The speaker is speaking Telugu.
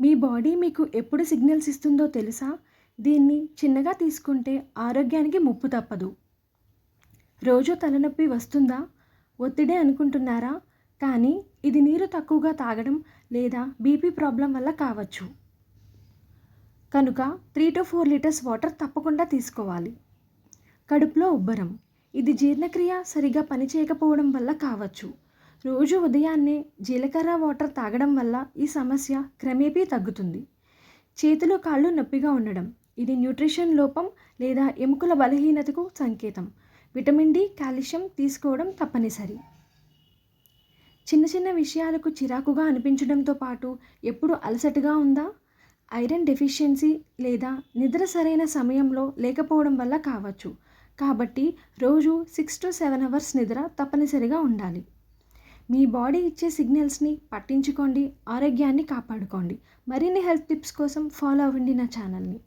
మీ బాడీ మీకు ఎప్పుడు సిగ్నల్స్ ఇస్తుందో తెలుసా? దీన్ని చిన్నగా తీసుకుంటే ఆరోగ్యానికి ముప్పు తప్పదు. రోజు తలనొప్పి వస్తుందా? ఒత్తిడే అనుకుంటున్నారా? కానీ ఇది నీరు తక్కువగా తాగడం లేదా బీపీ ప్రాబ్లం వల్ల కావచ్చు. కనుక three to four litres water తప్పకుండా తీసుకోవాలి. కడుపులో ఉబ్బరం. ఇది జీర్ణక్రియ సరిగా పనిచేయకపోవడం వల్ల కావచ్చు. రోజు ఉదయాన్నే జీలకర్ర వాటర్ తాగడం వల్ల ఈ సమస్య క్రమేపీ తగ్గుతుంది. చేతులు కాళ్ళు నొప్పిగా ఉండడం ఇది న్యూట్రిషన్ లోపం లేదా ఎముకల బలహీనతకు సంకేతం. విటమిన్ డి కాల్షియం తీసుకోవడం తప్పనిసరి. చిన్న చిన్న విషయాలకు చిరాకుగా అనిపించడంతో పాటు ఎప్పుడు అలసటగా ఉందా? ఐరన్ డెఫిషియన్సీ లేదా నిద్ర సరైన సమయంలో లేకపోవడం వల్ల కావచ్చు. కాబట్టి రోజు సిక్స్ టు సెవెన్ అవర్స్ నిద్ర తప్పనిసరిగా ఉండాలి. మీ బాడీ ఇచ్చే సిగ్నల్స్ని పట్టించుకోండి ఆరోగ్యాన్ని కాపాడుకోండి. మరిన్ని హెల్త్ టిప్స్ కోసం ఫాలో అవ్వండి నా ఛానల్ని.